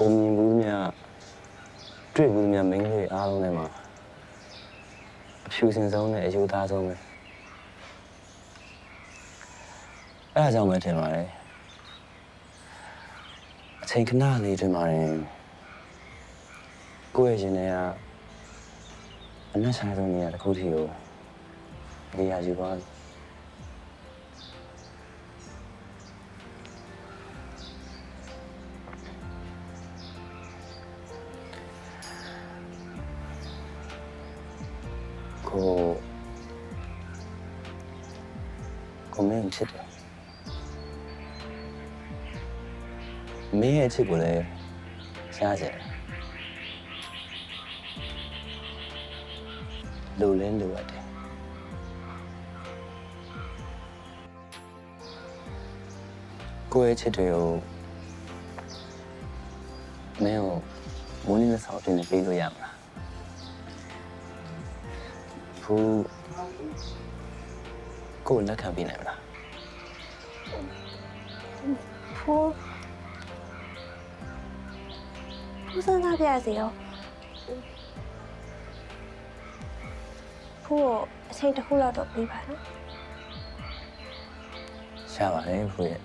ကိုမြင်ဘူးမြတ်တွေ့ဘူးမြတ်မိန်းကလေးအားလုံးထဲမှာအဖြူစင်ဆုံးနဲ့အယူသားဆုံးပဲအဲ့ဒါကြောင့်ပဲထင်ပါတယ်အချိန်ခဏလေးတွင်မှာရင်ကိုယ့်ရဲ့ရင်ထဲကအနက်ဆိုင်ဆုံးနေရာတစ်ခုထိကိုနေရာယူပါ ကိုကိုမင်းချစ်တယ်မင်းရဲ့ချစ်ကိုလည်းရှားကြတယ်လူလင်းလူအပ်တယ်ကိုယ့်ရဲ့ချစ်တွေကိုမင်းကိုမုန်းနေတဲ့ဆောက်တင်နေပေးလို့ရမလား ဖူးကိုယ်လက်ခံပေးနိုင်မလားဖိုးဖိုးစမ်းစားပြရစီရောဖိုးကိုအချိန်တစ်ခုလောက်တော့ပြီးပါနော်ရှာပါလေဖူးရဲ့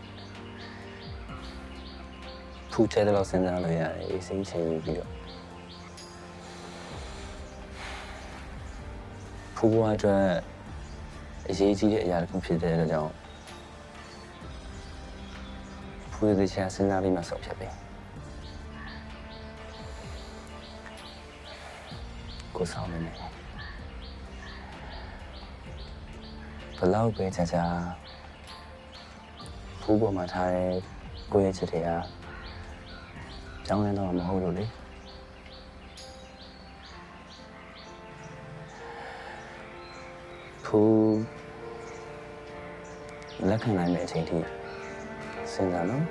ဖူးတဲ့တော့စဉ်းစားလို့ရတယ်အေးစိမ့်ချိန်ပြီးတော့ ဖူးဘွားအတွက်အရေးကြီးတဲ့အရာတစ်ခုဖြစ်တဲ့အတွက်ကြောင့်ဖူးရဲ့ရှာစဉ်းစားပြီးမှဆုံးဖြတ်ပေးကိုဆောင်နေတယ်ဘယ်လောက်ပဲကြာကြာဖူးပေါ်မှာထားတဲ့ကိုယ့်ရဲ့ချစ်တွေကကြောင်းလဲတော့မဟုတ်လို့လေ ဖူးလက်ခံနိုင်တဲ့အချိန်ထိစဉ်းစားနော်